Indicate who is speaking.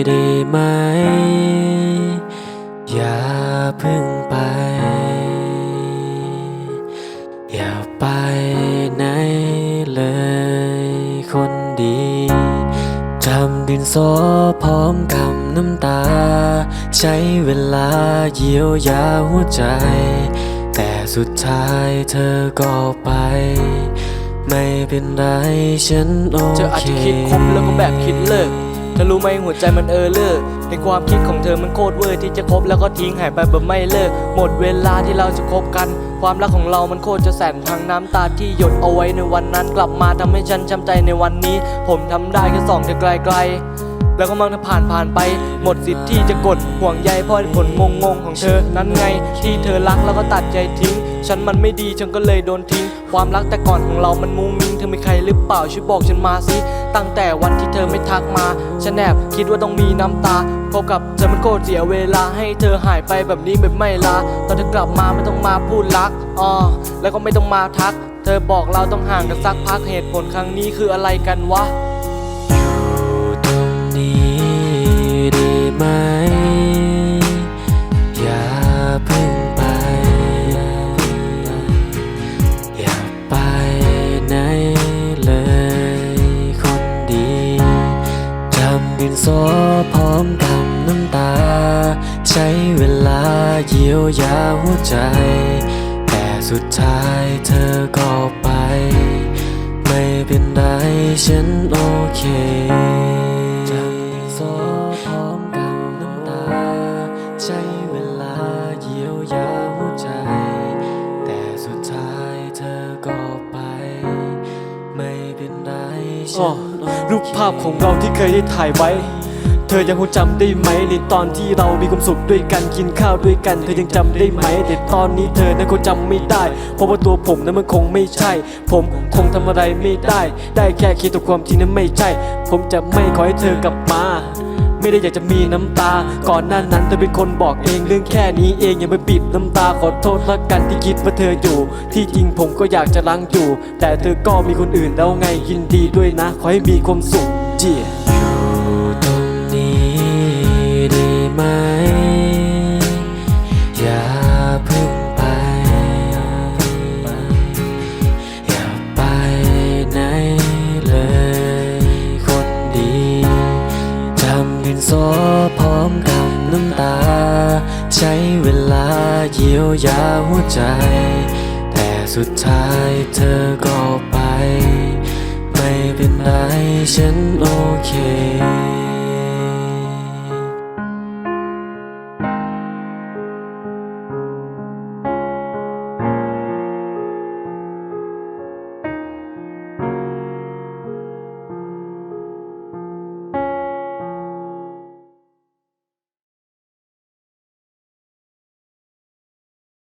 Speaker 1: นี้ได้ไหม อย่าพึ่งไป อย่าไปไหนเลยคนดีจำดินสอพร้อมกำน้ำตา ใช้เวลาเยียวยาหัวใจ แต่สุดท้ายเธอก็ไป ไม่เป็นไรฉันโอ
Speaker 2: เคเธออาจจะคิดคบแล้วก็แบบคิดเลิก ธอรู้ไหมหัวใจมันเออเลิกในความคิดของเธอมันโคตรเวอร์ที่จะคบแล้วก็ทิ้งหายไปแบบไม่เลิก หมดเวลาที่เราจะคบกัน ความรักของเรามันโคตรจะแสนทางน้ำตาที่หยดเอาไว้ในวันนั้น กลับมาทำให้ฉันช้ำใจในวันนี้ ผมทำได้แค่ส่องเธอไกลๆ แล้วก็มังเธอผ่านผ่านไป หมดสิทธิ์ที่จะกดห่วงใยเพราะผลงงงของเธอ นั้นไงที่เธอรักแล้วก็ตัดใจทิ้ง ฉันมันไม่ดีฉันก็เลยโดนทิ้ง ความรักแต่ก่อนของเรามันมุ้งมิ้งเธอมีใครหรือเปล่าช่วยบอกฉันมาสิ ตั้งแต่วันที่เธอไม่ทักมาฉันแอบคิดว่าต้องมีน้ำตาพบกับเธอมันโคตรเสียเวลาให้เธอหายไปแบบนี้แบบไม่ลาตอนเธอกลับมาไม่ต้องมาพูดรักอ๋อแล้วก็ไม่ต้องมาทัก เธอบอกเราต้องห่างกันสักพักเหตุผลครั้งนี้คืออะไรกันวะ
Speaker 1: อยู่ตรงนี้ได้ไหม ใช้เวลาเยียวยาหัวใจ แต่สุดท้ายเธอก็ไป ไม่เป็นไรฉันโอเคจำดินสอพร้อมกำน้ำตา ใช้เวลาเยียวยาหัวใจ แต่สุดท้ายเธอก็ไป ไม่เป็นไรฉันโอเค
Speaker 2: รูปภาพของเราที่เคยได้ถ่ายไว้ เธอยังคงจำได้ไหมในตอนที่เรามีความสุขด้วยกันกินข้าวด้วยกัน เธอยังจำได้ไหม แต่ตอนนี้เธอนั้นคงจำไม่ได้ เพราะว่าตัวผมนั้นมันคงไม่ใช่ ผมคงทำอะไรไม่ได้ ได้แค่คิดแต่ความจริงนั้นไม่ใช่ ผมจะไม่ขอให้เธอกลับมาไม่ได้อยากจะมีน้ำตา ก่อนหน้านั้นเธอเป็นคนบอกเองเรื่องแค่นี้เองอย่ามาบีบน้ำตาขอโทษละกันที่คิดว่าเธออยู่ ที่จริงผมก็อยากจะล้างอยู่ แต่เธอก็มีคนอื่นแล้วไงยินดีด้วยนะ ขอให้มีความสุขเจีย
Speaker 1: ใช้เวลาเยียวยาหัวใจ แต่สุดท้ายเธอก็ไป ไม่เป็นไรฉันโอเค